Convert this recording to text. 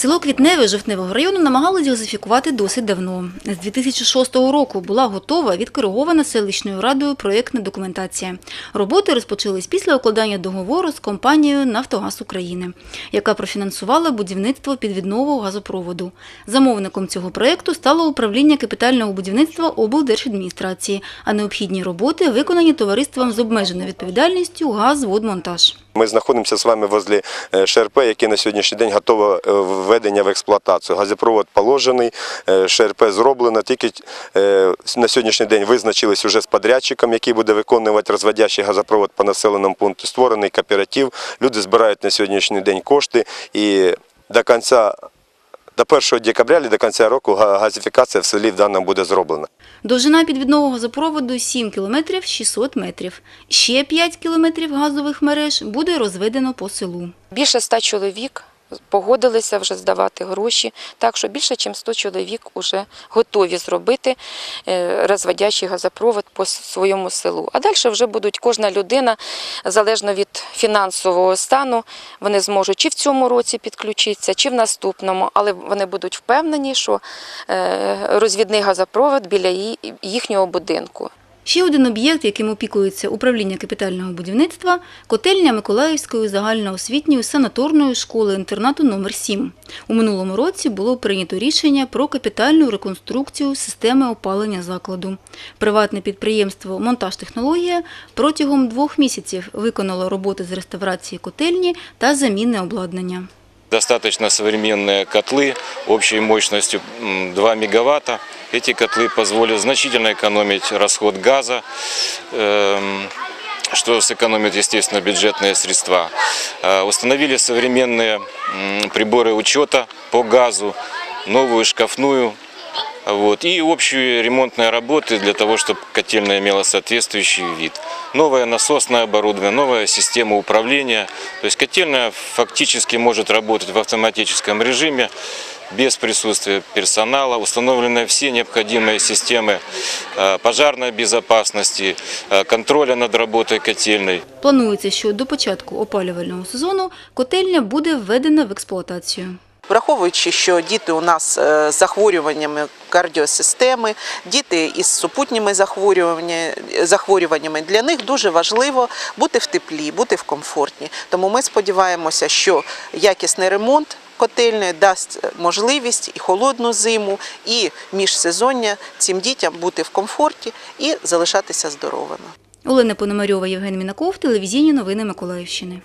Село Квітневе Жовтневого району намагались газифікувати досить давно. З 2006 року була готова відкоригована селищною радою проєктна документація. Роботи розпочались після укладання договору з компанією «Нафтогаз України», яка профінансувала будівництво підвіднового газопроводу. Замовником цього проєкту стало управління капітального будівництва облдержадміністрації, а необхідні роботи виконані товариством з обмеженою відповідальністю «Газводмонтаж». Ми знаходимося з вами возле е, ШРП, яке на сьогоднішній день готове е, введення в експлуатацію. Газопровод положений, е, ШРП зроблено. Тільки на сьогоднішній день визначились уже з подрядчиком, який буде виконувати розводящий газопровод по населеному пункту. Створений кооператив. Люди збирають на сьогоднішній день кошти і до кінця. До 1 декабря або до кінця року га- газифікація в селі в даному буде зроблена. Довжина підвідного газопроводу 7 кілометрів 600 метрів. Ще 5 кілометрів газових мереж буде розведено по селу. Більше ста чоловік погодилися вже здавати гроші, так що більше, ніж 100 чоловік вже готові зробити е, розводящий газопровод по своєму селу. А далі вже будуть кожна людина, залежно від фінансового стану, вони зможуть чи в цьому році підключитися, чи в наступному, але вони будуть впевнені, що е, розвідний газопровод біля їхнього будинку. Ще один об'єкт, яким опікується управління капітального будівництва – котельня Миколаївської загальноосвітньої санаторної школи-інтернату номер 7 У минулому році було прийнято рішення про капітальну реконструкцію системи опалення закладу. Приватне підприємство «Монтаж Технологія» протягом двох місяців виконало роботи з реставрації котельні та заміни обладнання. Достаточно современные котлы общей мощностью м, 2 мегаватта. Эти котлы позволят значительно экономить расход газа, эм, что сэкономит, естественно, бюджетные средства. Э, Установили современные м, приборы учета по газу, новую шкафную вот, и общие ремонтные работы для того, чтобы котельная имела соответствующий вид. Новое насосное оборудование, новая система управления. То есть котельная фактически может работать в автоматическом режиме, без присутствия персонала. Установлены все необходимые системы э, пожарной безопасности, э, контроля над работой котельной. Планується, що до початку опалювального сезону котельня буде введена в експлуатацію. Враховуючи, що діти у нас е, з захворюваннями кардіосистеми, діти із супутніми захворюваннями, для них дуже важливо бути в теплі, бути в комфортні. Тому ми сподіваємося, що якісний ремонт котельної дасть можливість і холодну зиму, і міжсезоння цим дітям бути в комфорті і залишатися здоровими. Олена Пономарьова, Євген Мінаков, телевізійні новини Миколаївщини.